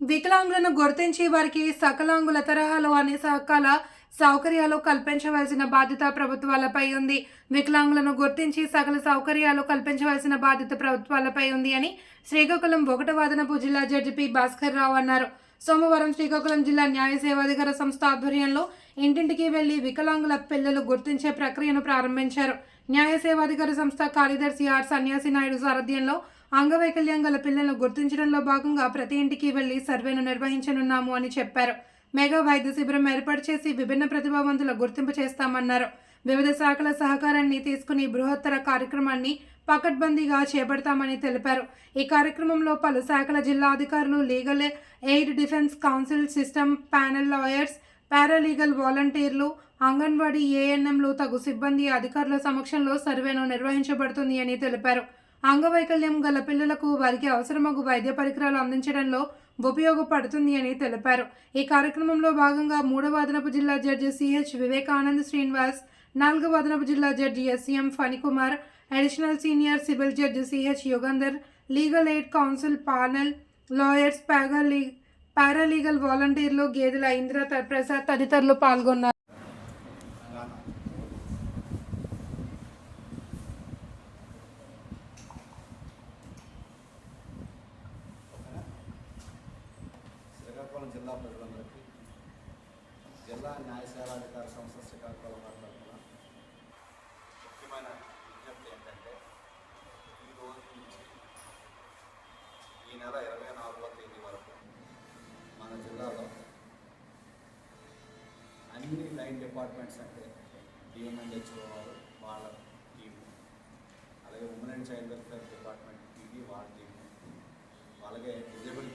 వికలాంగులను గుర్తించి వారికి సకలాంగుల తరహాలో అన్ని సహకాల సౌకర్యాలు కల్పించవలసిన బాధ్యత ప్రభుత్వాలపై ఉంది. వికలాంగులను గుర్తించి సకల సౌకర్యాలు కల్పించవలసిన బాధ్యత ప్రభుత్వాలపై ఉంది అని శ్రీకాకుళం ఒకటవ అదనపు జిల్లా జడ్జి పి భాస్కర్ రావు అన్నారు. సోమవారం శ్రీకాకుళం జిల్లా న్యాయ సేవాధికార సంస్థ ఆధ్వర్యంలో ఇంటింటికి వెళ్ళి వికలాంగుల పిల్లలు గుర్తించే ప్రక్రియను ప్రారంభించారు. న్యాయ సేవాధికార సంస్థ కార్యదర్శి ఆర్ సన్యాసి నాయుడు సారథ్యంలో అంగవైకల్యం గల పిల్లలను గుర్తించడంలో భాగంగా ప్రతి ఇంటికి వెళ్ళి సర్వేను నిర్వహించనున్నాము అని చెప్పారు. మెగా వైద్య శిబిరం ఏర్పాటు చేసి విభిన్న ప్రతిభావంతుల గుర్తింపు చేస్తామన్నారు. వివిధ శాఖల సహకారాన్ని తీసుకుని బృహత్తర కార్యక్రమాన్ని పకడ్బందీగా చేపడతామని తెలిపారు. ఈ కార్యక్రమంలో పలు శాఖల జిల్లా అధికారులు legal aid defence counsel system panel lawyers paralegal వాలంటీర్లు అంగన్వాడీ ఏఎన్ఎంలు తగు సిబ్బంది అధికారుల సమక్షంలో సర్వేను నిర్వహించబడుతుంది అని తెలిపారు. అంగవైకల్యం గల పిల్లలకు వారికి అవసరమగు వైద్య పరికరాలు అందించడంలో ఉపయోగపడుతుంది అని తెలిపారు. ఈ కార్యక్రమంలో భాగంగా మూడవ అదనపు జిల్లా జడ్జి సిహెచ్ వివేకానంద్ శ్రీనివాస్ నాలుగవ అదనపు జిల్లా judge SCM Phanikumar additional senior civil judge CH Yugandhar legal aid counsel panel lawyers పారాలీ paralegal వాలంటీర్లు గేదెల ఇంద్ర ప్రసాద్ తదితరులు పాల్గొన్నారు. జిల్లా న్యాయ సేవాధికార సంస్థ శ్రీకాకుళం వారి తరఫున ముఖ్యమైన విజ్ఞప్తి ఏంటంటే ఈ రోజు నుంచి ఈ నెల ఇరవై నాలుగవ తేదీ వరకు మన జిల్లాలో అన్ని లైన్ డిపార్ట్మెంట్స్ అంటే డిఎంఎన్హెచ్ఓ వారు వాళ్ళ టీము అలాగే women and child welfare department ఇది వాళ్ళ టీము అలాగే డిజబిలిటీ